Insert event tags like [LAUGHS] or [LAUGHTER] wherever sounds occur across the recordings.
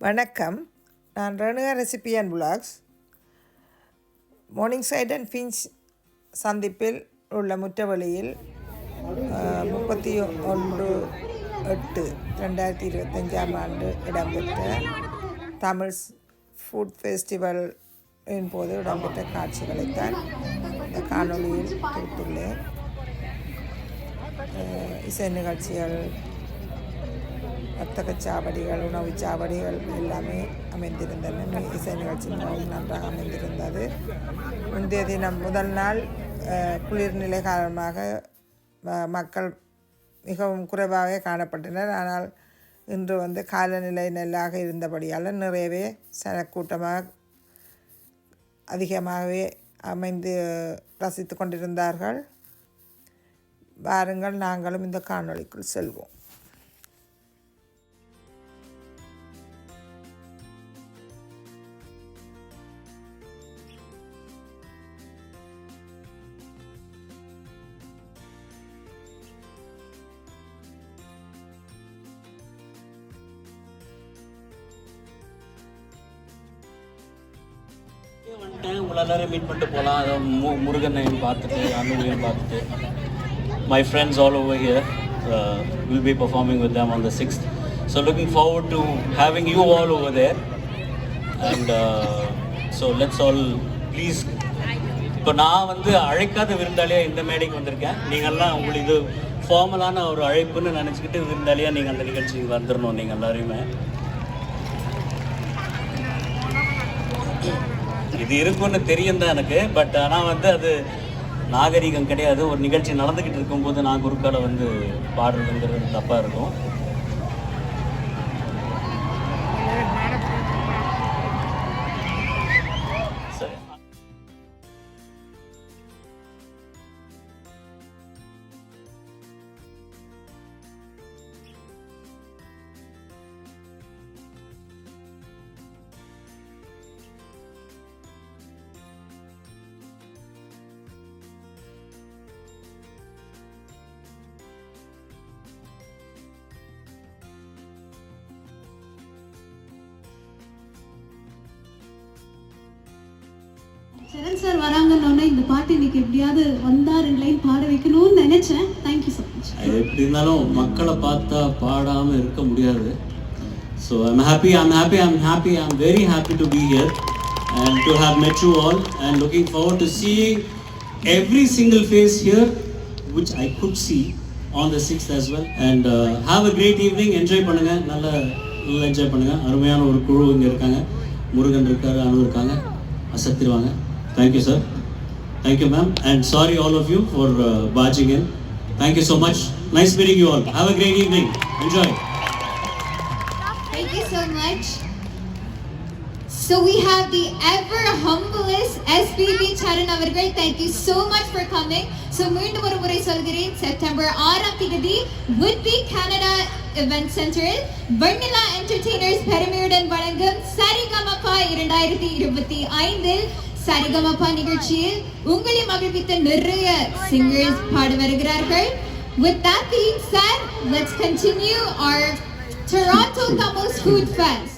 வணக்கம். நான் Renuka recipe and blogs morning side and finch சந்திப்பில் உள்ள முற்றவழியில் முப்பத்தி ஒன்று எட்டு ரெண்டாயிரத்தி இருபத்தஞ்சாம் ஆண்டு இடம்பெற்ற தமிழ் ஃபுட் ஃபெஸ்டிவலின் போது இடம்பெற்ற காட்சிகளைத்தான் இந்த காணொலியில் கொடுத்துள்ளேன். இசை நிகழ்ச்சிகள் வர்த்தக சாவடிகள் உணவு சாவடிகள் எல்லாமே அமைந்திருந்தன. இசை நிகழ்ச்சி மிகவும் நன்றாக அமைந்திருந்தது. முந்தைய தினம் முதல் நாள் குளிர்நிலை காரணமாக ம- மக்கள் மிகவும் குறைவாகவே காணப்பட்டனர். ஆனால் இன்று வந்து காலநிலை நல்லாக இருந்தபடியால் நிறையவே சனக்கூட்டமாக அதிகமாகவே அமைந்து ரசித்து கொண்டிருந்தார்கள். வாருங்கள் நாங்களும் இந்த காணொளிக்குள் செல்வோம். மீட் பண்ணிட்டு போகலாம். அதை மு முருகனையும் பார்த்துட்டு அனுவையும் பார்த்துட்டு. My friends all over here will be performing with them on the sixth so looking forward to having you all over there and so let's all please இப்போ நான் வந்து அழைக்காத விருந்தாளியாக இந்த மேடைக்கு வந்திருக்கேன். நீங்கள்லாம் உங்களுக்கு இது ஃபார்மலான ஒரு அழைப்புன்னு நினச்சிக்கிட்டு விருந்தாளியாக நீங்கள் அந்த நிகழ்ச்சிக்கு வந்துடணும் நீங்கள் எல்லாரையுமே இது இருக்கும்னு தெரியும் தான் எனக்கு. பட் ஆனால் வந்து அது நாகரிகம் கிடையாது. ஒரு நிகழ்ச்சி நடந்துக்கிட்டு இருக்கும்போது நான் குறுக்கால வந்து பாடுறதுங்கிறது தப்பாக இருக்கும். சரண் சார் வராங்கன்னு இந்த பாட்டு இன்னைக்கு எப்படியாவது வந்தா ரெண்டு லைன் பாட வைக்கணும்னு நினைச்சேன். தேங்க்யூ ஸோ மச் எப்படி இருந்தாலும் மக்களை பார்த்தா பாடாமல் இருக்க முடியாது. So I'm happy I'm happy I'm happy I'm very happy to be here and to have met you all and looking forward to see every single face here which I could see on the 6th as well. And uh, have a great evening. Enjoy பண்ணுங்க. நல்ல நல்லா enjoy பண்ணுங்க. அருமையான ஒரு குழு இங்கே இருக்காங்க. முருகன் இருக்காரு அனு இருக்காங்க. அசத்திருவாங்க thank you sir thank you ma'am and sorry all of you for barging in Thank you so much. Nice meeting you all. Have a great evening. Enjoy. Thank you so much. So we have the ever humblest SPB Charan Avargal. Thank you so much for coming. So மீண்டும் ஒரு முறை சொல்கிறேன் September ஆறாம் தேதி Woodby Canada Event Center வர்ணிலா entertainers பெருமையுடன் வழங்கும் சரிகமபா இரண்டாயிரத்தி இருபத்தி ஐந்தில் சரிகமபா நிகழ்ச்சியில் உங்களை மகிழ்வித்த நிறைய சிங்கர்ஸ் பாட வருகிறார்கள் With that being said, let's continue our Toronto Tamils Food Fest.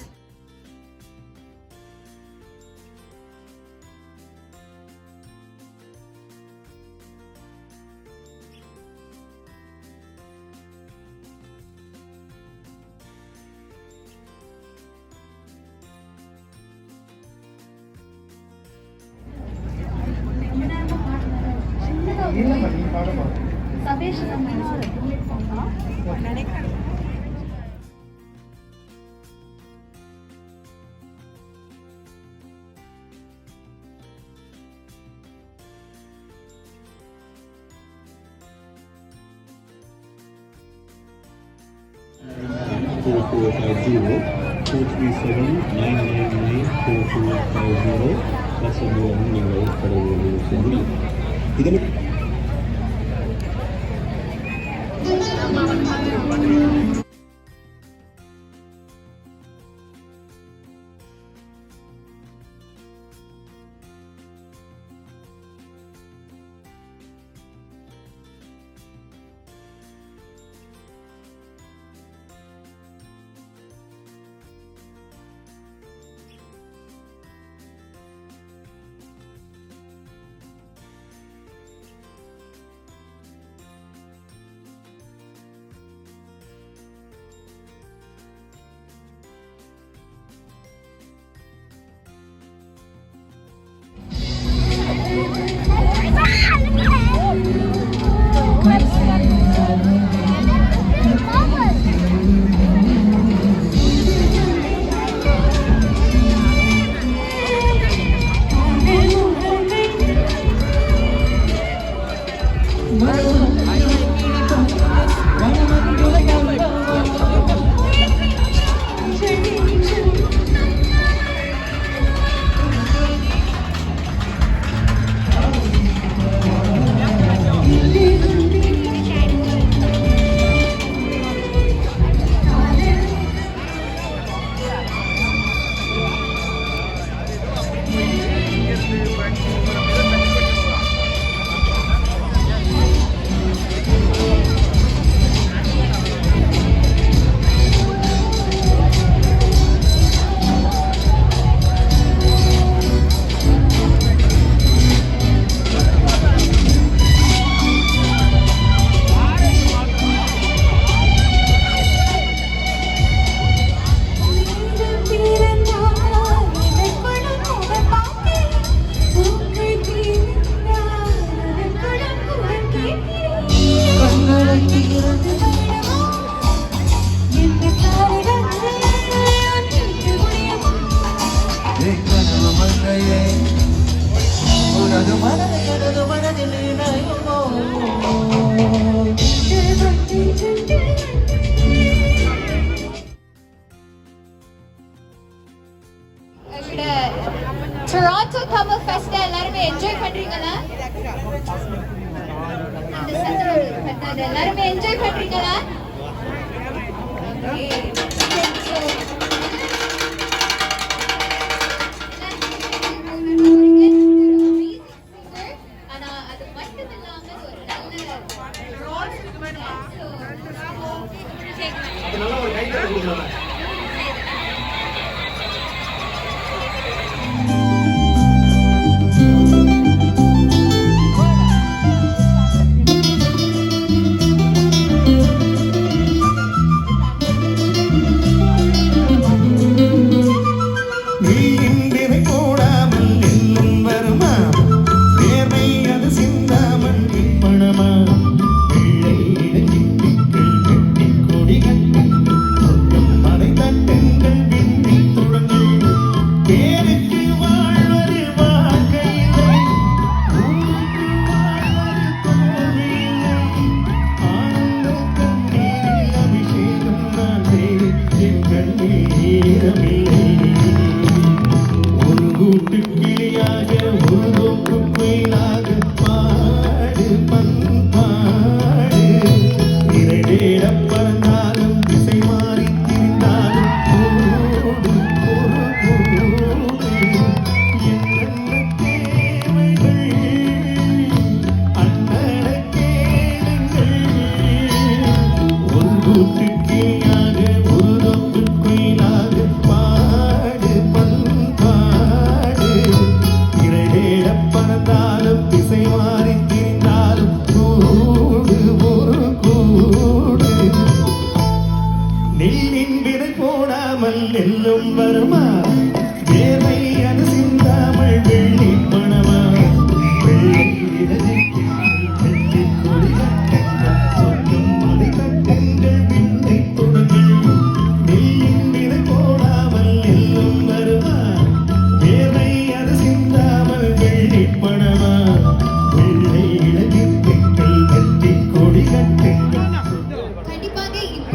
four four five zero four three seven nine nine nine four four five zero. That's the number for the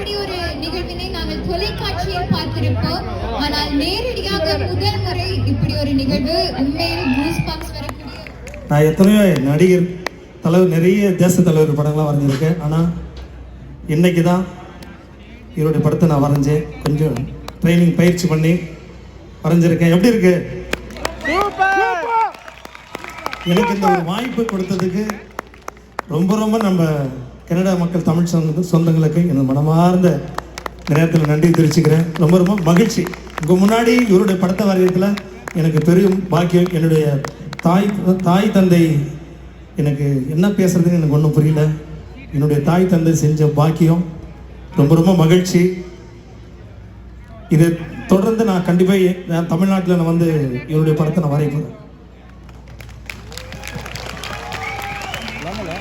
இப்படி ஒரு நிகழ்வினை நாங்கள் தொலைக்காட்சியில் பார்த்திருப்போம். ஆனால் நேரடியாக முதல் முறை இப்படி ஒரு நிகழ்வு உண்மையில் கூஸ் பம்ப்ஸ் வரக்கூடிய நான் எத்தனையோ நடிகர் தலைவர் நிறைய தேச தலைவர் படங்கள்லாம் வரைஞ்சிருக்கேன். ஆனால் இன்னைக்கு தான் இவருடைய படத்தை நான் வரைஞ்சேன். கொஞ்சம் ட்ரைனிங் பயிற்சி பண்ணி வரைஞ்சிருக்கேன். எப்படி இருக்கு? எனக்கு இந்த ஒரு வாய்ப்பு கொடுத்ததுக்கு ரொம்ப ரொம்ப நம்ம கனடா மக்கள் தமிழ் சொந்த சொந்தங்களுக்கு எனது மனமார்ந்த நேரத்தில் நன்றி தெரிவிச்சுக்கிறேன். ரொம்ப ரொம்ப மகிழ்ச்சி. உங்கள் முன்னாடி இவருடைய படத்தை வாரியத்தில் எனக்கு பெரும் பாக்கியம். என்னுடைய தாய் தாய் தந்தை எனக்கு என்ன பேசுறதுன்னு எனக்கு ஒன்றும் புரியல. என்னுடைய தாய் தந்தை செஞ்ச பாக்கியம் ரொம்ப ரொம்ப மகிழ்ச்சி. இது தொடர்ந்து நான் கண்டிப்பாக நான் தமிழ்நாட்டில் நான் வந்து இவருடைய படத்தை நான் வரைய போகிறேன்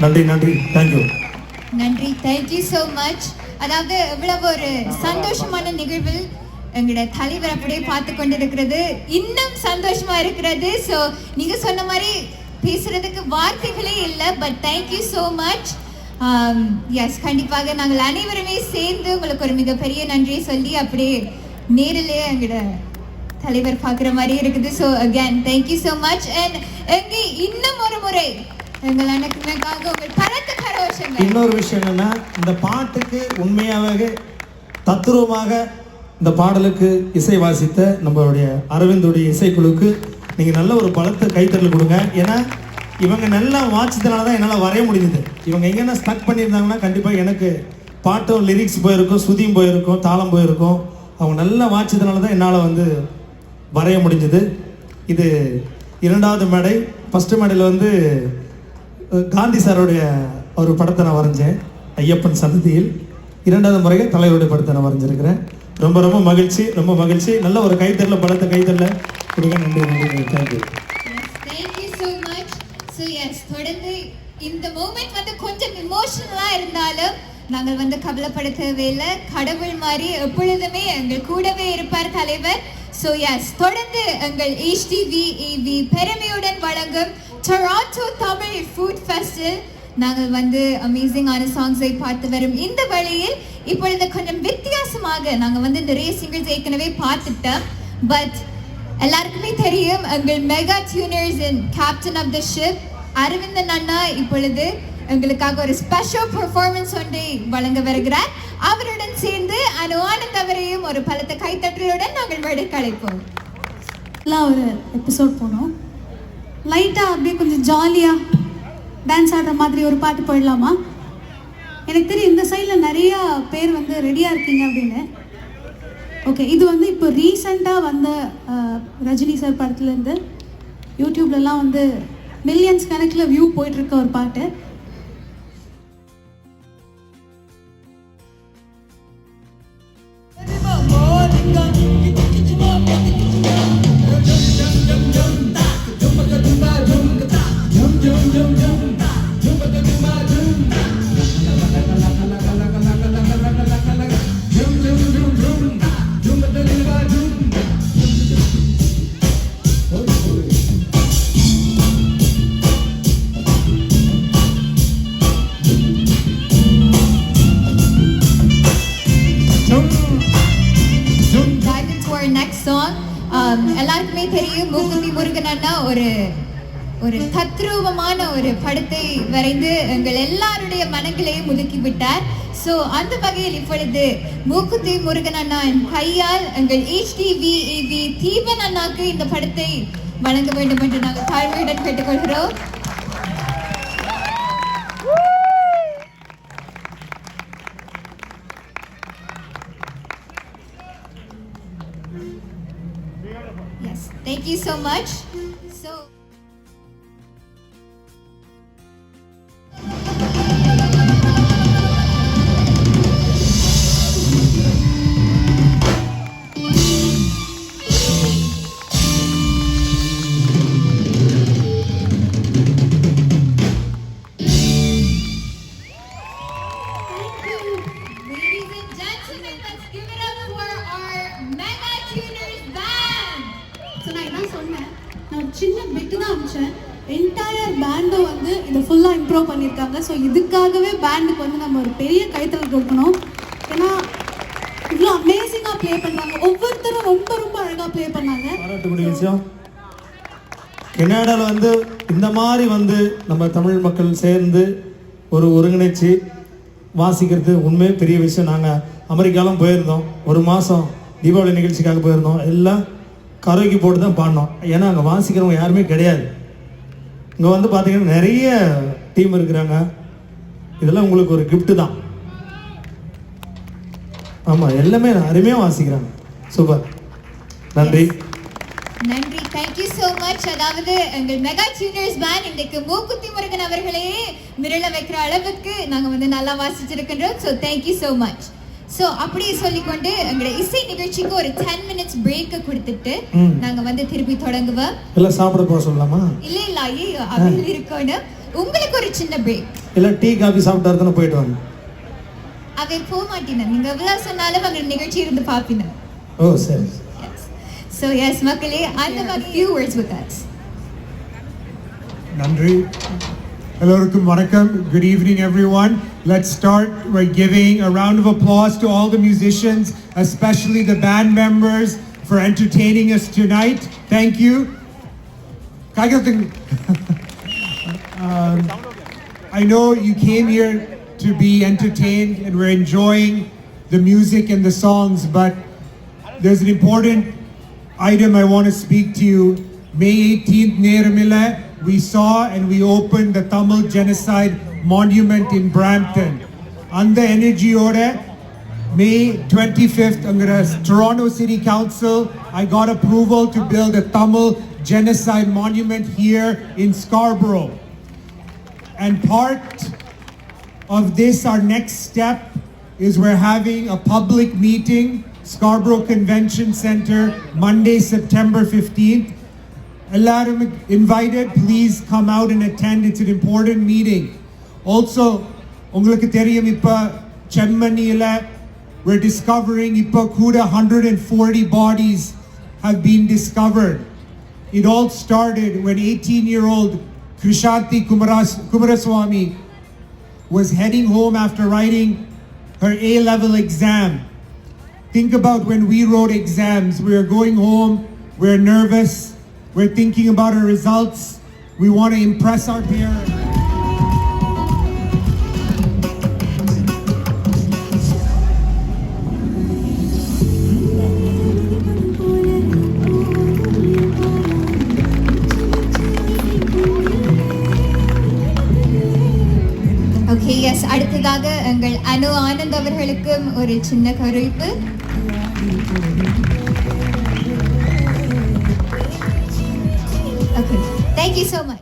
நன்றி நன்றி. தேங்க்யூ நன்றி. தேங்க்யூ ஸோ மச் அதாவது இவ்வளவு ஒரு சந்தோஷமான நிகழ்வில் எங்களோட தலைவர் அப்படியே பார்த்து கொண்டிருக்கிறது. இன்னும் சந்தோஷமா இருக்கிறது. ஸோ நீங்க சொன்ன மாதிரி பேசுறதுக்கு வார்த்தைகளே இல்லை but thank you so much yes கண்டிப்பாக நாங்கள் அனைவருமே சேர்ந்து உங்களுக்கு ஒரு மிகப்பெரிய நன்றியை சொல்லி அப்படியே நேரிலே எங்களோட தலைவர் பார்க்குற மாதிரி இருக்குது. So again thank you so much and எங்கே இன்னும் ஒரு முறை எங்கள் உங்கள் பரத்த கரோஷங்கள் இன்னொரு விஷயம் என்னன்னா இந்த பாட்டுக்கு உண்மையாகவே தத்துருவமாக இந்த பாடலுக்கு இசை வாசித்த நம்மளுடைய அரவிந்துடைய இசைக்குழுக்கு நீங்கள் நல்ல ஒரு பலத்தை கைத்தறல் கொடுங்க. ஏன்னா இவங்க நல்லா வாட்சத்தினால தான் என்னால் வரைய முடிஞ்சது. இவங்க எங்கன்னா ஸ்டக் பண்ணியிருந்தாங்கன்னா கண்டிப்பாக எனக்கு பாட்டும் லிரிக்ஸ் போயிருக்கும் சுதியும் போயிருக்கும் தாளம் போயிருக்கும். அவங்க நல்லா வாட்சத்தினால தான் என்னால் வந்து வரைய முடிஞ்சது. இது இரண்டாவது மேடை. ஃபஸ்ட்டு மேடையில் வந்து காந்தி சாருடைய ஒரு படத்தை நான் வரைஞ்சேன் ஐயப்பன் சந்ததியில் இரண்டாவது முறையாக தலைவருடைய படத்தை நான் வரைஞ்சிருக்கிறேன். ரொம்ப ரொம்ப மகிழ்ச்சி ரொம்ப மகிழ்ச்சி. நல்ல ஒரு கைத்தறல படத்தை கைத்தறல கொடுங்க நன்றி நன்றி தேங்க்யூ தேங்க்யூ ஸோ தொடர்ந்து இந்த மூமெண்ட் வந்து கொஞ்சம் இமோஷனலாக இருந்தாலும் நாங்கள் வந்து கவலைப்பட தேவையில்லை கடவுள் மாதிரி எப்பொழுதுமே எங்கள் கூடவே இருப்பார் தலைவர். ஸோ எஸ் தொடர்ந்து எங்கள் HTV பெருமையுடன் வழங்கும் டொராண்டோ தமிழ் ஃபுட் ஃபெஸ்டிவல் நாங்கள் வந்து அமேசிங்கான சாங்ஸை பார்த்து வரும் இந்த வழியில் இப்பொழுது கொஞ்சம் வித்தியாசமாக நாங்கள் வந்து நிறைய சிங்கிள்ஸ் ஏற்கனவே பார்த்துட்டோம். பட் எல்லாருக்குமே தெரியும் எங்கள் mega tuners in captain of the ship Aravindan அண்ணா இப்பொழுது எங்களுக்காக ஒரு ஸ்பெஷல் பெர்ஃபார்மன்ஸ் ஒன்றை வழங்க வருகிறார். அவருடன் சேர்ந்து அனுவான தவறையும் ஒரு பலத்த கைத்தட்டலுடன் நாங்கள் விடைக்கு கலைப்போம் எல்லாம் ஒரு எபிசோட் போனோம். லைட்டாக அப்படியே கொஞ்சம் ஜாலியாக டான்ஸ் ஆடுற மாதிரி ஒரு பாட்டு போயிடலாமா? எனக்கு தெரியும் இந்த சைடில் நிறையா பேர் வந்து ரெடியாக இருக்கீங்க அப்படின்னு. ஓகே இது வந்து இப்போ ரீசெண்டாக வந்த ரஜினி சார் படத்துலேருந்து யூடியூப்லலாம் வந்து மில்லியன்ஸ் கணக்கில் வியூ போயிட்டுருக்க ஒரு பாட்டு. ஒரு தத்ரூபமான ஒரு படத்தை வரைந்து எங்கள் எல்லாருடைய மனங்களையும் முதுக்கி விட்டார் ஸோ அந்த வகையில் இப்பொழுது மூக்குத்தி முருகன் அண்ணா என் கையால் எங்கள் ஹெச்டிவி AV தீபன் அண்ணாக்கு இந்த படத்தை வழங்க வேண்டும் என்று நாங்கள் தாழ்மையுடன் கேட்டுக்கொள்கிறோம் Yes, thank you so much. So. பாராட்டக்கூடிய விஷயம். கனடாவில் வந்து இந்த மாதிரி வந்து நம்ம தமிழ் மக்கள் சேர்ந்து ஒரு ஒருங்கிணைச்சு வாசிக்கிறது உண்மையே பெரிய விஷயம். நாங்கள் அமெரிக்காலாம் போயிருந்தோம். ஒரு மாதம் தீபாவளி நிகழ்ச்சிக்காக போயிருந்தோம். எல்லாம் கரோக்கி போட்டு தான் பாடினோம். ஏன்னா அங்கே வாசிக்கிறவங்க யாருமே கிடையாது. இங்கே வந்து பார்த்தீங்கன்னா நிறைய டீம் இருக்கிறாங்க. இதெல்லாம் உங்களுக்கு ஒரு கிஃப்ட்டு தான். ஆமாம் எல்லாமே அருமையாக வாசிக்கிறாங்க. சூப்பர். நன்றி. நன்றி. தேங்க்யூ so மச் அதாவது எங்கள் மெகா டியூனர்ஸ் பேண்ட் இன்றைக்கு மூக்குத்தி முருகன் அவர்களையே மிரள வைக்கிற அளவுக்கு நாங்க வந்து நல்லா வாசிச்சிருக்கின்றோம். So thank you so much so அப்படியே சொல்லிக்கொண்டு எங்களுடைய இசை நிகழ்ச்சிக்கு ஒரு டென் மினிட்ஸ் பிரேக்கு கொடுத்துட்டு ம். நாங்க வந்து திருப்பி தொடங்குவோம். எல்லாம் சாப்பிட போக சொல்லலாமா? இல்ல இல்ல ஐயோ அப்படி இருக்கணும். உங்களுக்கு ஒரு சின்ன பிரேக் இல்லை டீ காஃபி சாப்பிட்டா தானே போயிட்டு வாங்க. அவை போக மாட்டேன் நீங்க எவ்வளவு சொன்னாலும் அங்க நிகழ்ச்சி இருந்து பாப்பின ஓ சரி. ஸோ எஸ் மக்களே அந்த மாதிரி few words with us Nandri. Hello, Vanakkam. Good evening, everyone. Let's start by giving a round of applause to all the musicians, especially the band members, for entertaining us tonight. Thank you. Kagathing. [LAUGHS] um, I know you came here to be entertained and we're enjoying the music and the songs, but there's an important item I want to speak to you. May 18th, Neramila, we saw and we opened the Tamil Genocide Monument in Brampton. Under Energy Order, May 25th, under Toronto City Council, I got approval to build a Tamil Genocide Monument here in Scarborough. And part of this, our next step, is we're having a public meeting, Scarborough Convention Center, Monday, September 15th. Elarum invited, please come out and attend. It's an important meeting. Also, we're discovering இப்போ 140 bodies have been discovered. It all started when 18-year-old Krishanti Kumaraswamy was heading home after writing her A-level exam Think about when we wrote exams, we were going home We're nervous. We're thinking about our results. We want to impress our parents. Okay yes அடுத்ததாக எங்கள் அனு ஆனந்த் அவர்களுக்கும் ஒரு சின்ன கருவிப்பு okay thank you so much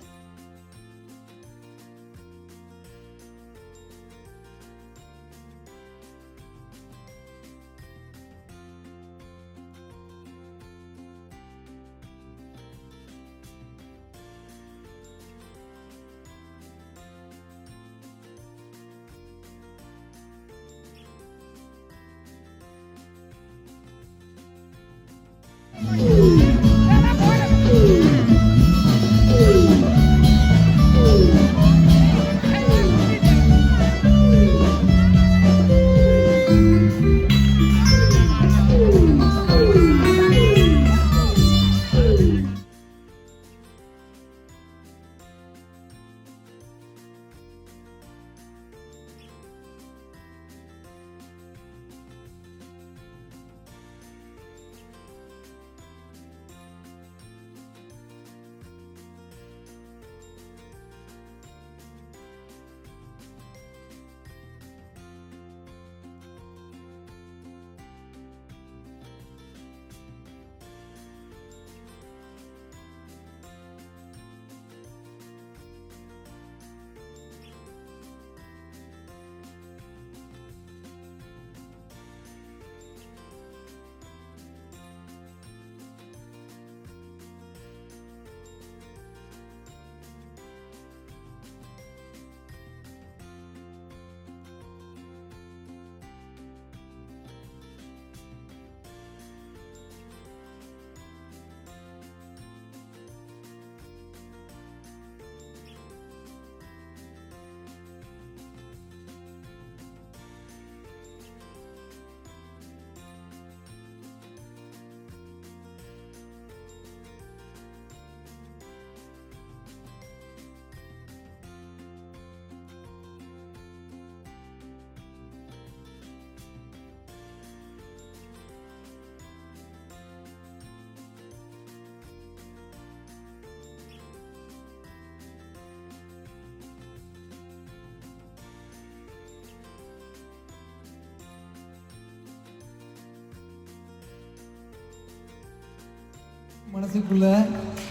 மனசுக்குள்ள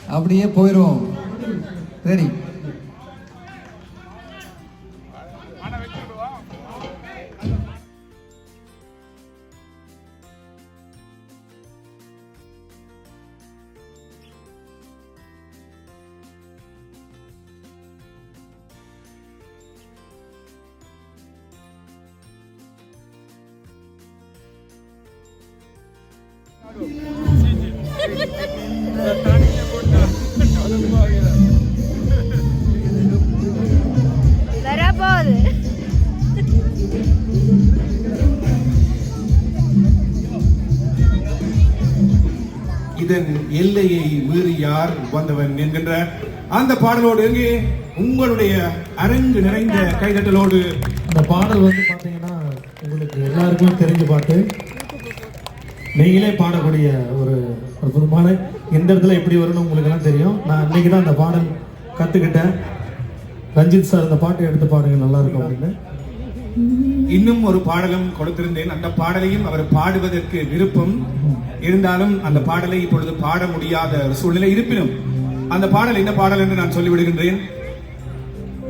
அப்படியே போயிடும் ready எல்லையை மீறி யார் வந்தவன் என்கின்ற அந்த பாடலோடு எங்கே உங்களுடைய அரங்கு நிறைந்த கைதட்டலோடு அந்த பாடல் வந்து பார்த்தீங்கன்னா உங்களுக்கு எல்லாருக்குமே தெரிஞ்ச பாட்டு. நீங்களே பாடக்கூடிய ஒரு அற்புதமான எந்த இடத்துல எப்படி வரும்னு உங்களுக்கு எல்லாம் தெரியும். நான் அன்னைக்கு தான் அந்த பாடல் கற்றுக்கிட்டேன் ரஞ்சித் சார் அந்த பாட்டு எடுத்து பாடுங்க நல்லா இருக்கும் அப்படின்னு. இன்னும் ஒரு பாடலும் கொடுத்திருந்தேன். அந்த பாடலையும் அவர் பாடுவதற்கு விருப்பம் இருந்தாலும் அந்த பாடலை இப்பொழுது பாட முடியாத ஒரு சூழ்நிலை இருப்பினும் அந்த பாடல் என்ன பாடல் என்று நான் சொல்லிவிடுகின்றேன்.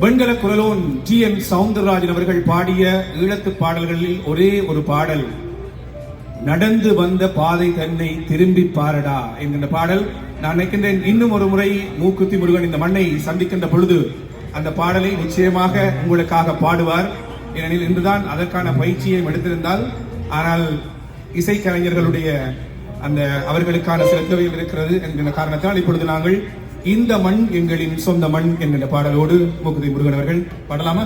வெண்கல குரலோன் டி எம் சவுந்தரராஜன் அவர்கள் பாடிய ஈழத்து பாடல்களில் ஒரே ஒரு பாடல் நடந்து வந்த பாதை தன்னை திரும்பி பாரடா என்கின்ற பாடல் நான் நினைக்கின்றேன். இன்னும் ஒரு முறை மூக்குத்தி முருகன் இந்த மண்ணை சந்திக்கின்ற பொழுது அந்த பாடலை நிச்சயமாக உங்களுக்காக பாடுவார். ஏனெனில் இன்றுதான் அதற்கான பயிற்சியை எடுத்திருந்தால் ஆனால் இசைக்கலைஞர்களுடைய அந்த அவர்களுக்கான சில தேவைகள் இருக்கிறது என்கிற காரணத்தால் இப்பொழுது நாங்கள் இந்த மண் எங்களின் சொந்த மண் என்கின்ற பாடலோடு மூக்குதி முருகன் அவர்கள் பாடலாமா?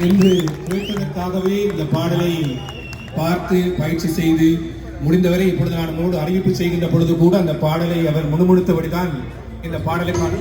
என்று பாடலை பார்த்து பயிற்சி செய்து முடிந்தவரை இப்பொழுது நான் மூடு அறிவிப்பு செய்கின்ற பொழுது கூட அந்த பாடலை அவர் முணுமுணுத்தபடிதான் இந்த பாடலை பாடி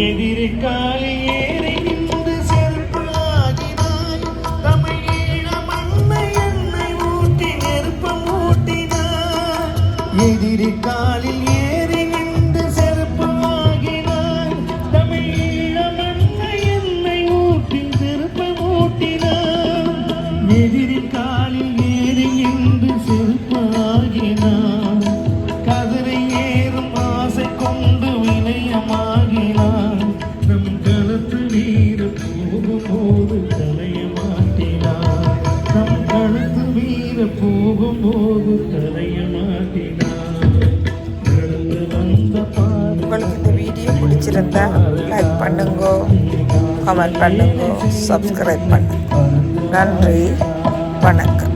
எதிர்காலி ஏறி நின்று செருப்பாகினாய். தமிழ் ஈழ மண்ணை எண்ணெய் ஊட்டி இருந்தால் லைக் பண்ணுங்க கமெண்ட் பண்ணுங்க சப்ஸ்கிரைப் பண்ணுங்க. நன்றி வணக்கம்.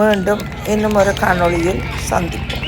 மீண்டும் இன்னும் ஒரு காணொளியில் சந்திப்போம்.